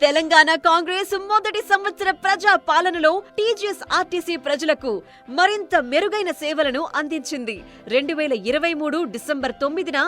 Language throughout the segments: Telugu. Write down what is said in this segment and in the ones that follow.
తెలంగాణ కాంగ్రెస్ మొదటి సంవత్సర ప్రజా పాలనలో టీజీఎస్ ఆర్టీసీ ప్రజలకు మరింత మెరుగైన సేవలను అందించింది. రెండు వేల ఇరవై మూడు డిసెంబర్ తొమ్మిదిన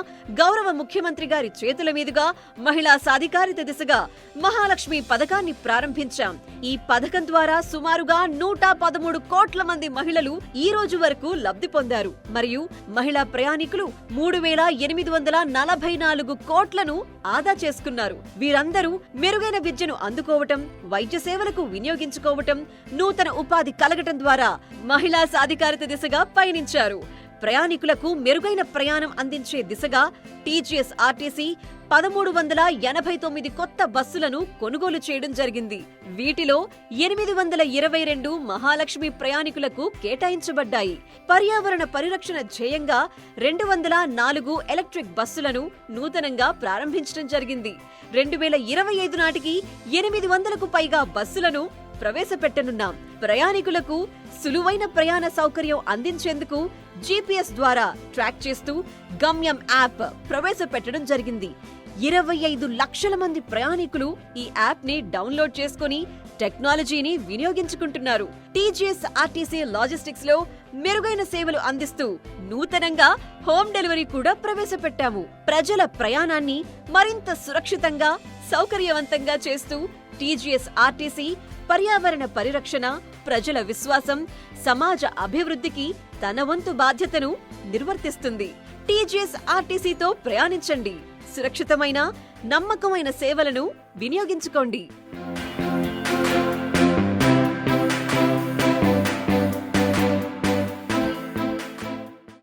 గౌరవ ముఖ్యమంత్రి గారి చేతుల మీదుగా మహిళా సాధికారిత దిశగా మహాలక్ష్మి పథకాన్ని ప్రారంభించాం. ఈ పథకం ద్వారా సుమారుగా నూట పదమూడు కోట్ల మంది మహిళలు ఈ రోజు వరకు లబ్ధి పొందారు. మరియు మహిళా ప్రయాణికులు మూడు వేల ఎనిమిది వందల నలభై నాలుగు కోట్లను ఆదా చేసుకున్నారు. వీరందరూ మెరుగైన విద్యను అందుకోవటం వైద్య సేవలకు వినియోగించుకోవటం నూతన ఉపాధి కలగటం ద్వారా మహిళా సాధికారిత దిశగా పయనించారు. ప్రయాణికులకు మెరుగైన ప్రయాణం అందించే దిశగా టీజీఎస్ ఆర్టీసీ పదమూడు వందల ఎనభై తొమ్మిది కొత్త బస్సులను కొనుగోలు చేయడం జరిగింది. వీటిలో ఎనిమిది వందల ఇరవై రెండు మహాలక్ష్మి ప్రయాణికులకు కేటాయించబడ్డాయి. పర్యావరణ పరిరక్షణ ధ్యేయంగా రెండు వందల నాలుగు ఎలక్ట్రిక్ బస్సులను నూతనంగా ప్రారంభించడం జరిగింది. రెండు వేల ఇరవై ఐదు నాటికి ఎనిమిది వందలకు పైగా బస్సులను ప్రవేశపెట్టనున్నాం. ప్రయాణికులకు సులువైన ప్రయాణ సౌకర్యం అందించేందుకు జీపీఎస్ ద్వారా ట్రాక్ చేస్తూ గమ్యం యాప్ ప్రవేశపెట్టడం జరిగింది. ఇరవై ఐదు లక్షల మంది ప్రయాణికులు ఈ యాప్ని డౌన్లోడ్ చేసుకుని టెక్నాలజీని వినియోగించుకుంటున్నారు. టీజీఎస్ ఆర్టీసీ లాజిస్టిక్స్లో మెరుగైన సేవలు అందిస్తూ నూతనంగా హోమ్ డెలివరీ కూడా ప్రవేశపెట్టాము. ప్రజల ప్రయాణాన్ని మరింత సురక్షితంగా సౌకర్యవంతంగా చేస్తూ టీజీఎస్ ఆర్టీసీ పర్యావరణ పరిరక్షణ ప్రజల విశ్వాసం సమాజ అభివృద్ధికి తన వంతు బాధ్యతను నిర్వర్తిస్తుంది. టీజీఎస్ ఆర్టీసీతో ప్రయాణించండి. సురక్షితమైన నమ్మకమైన సేవలను వినియోగించుకోండి.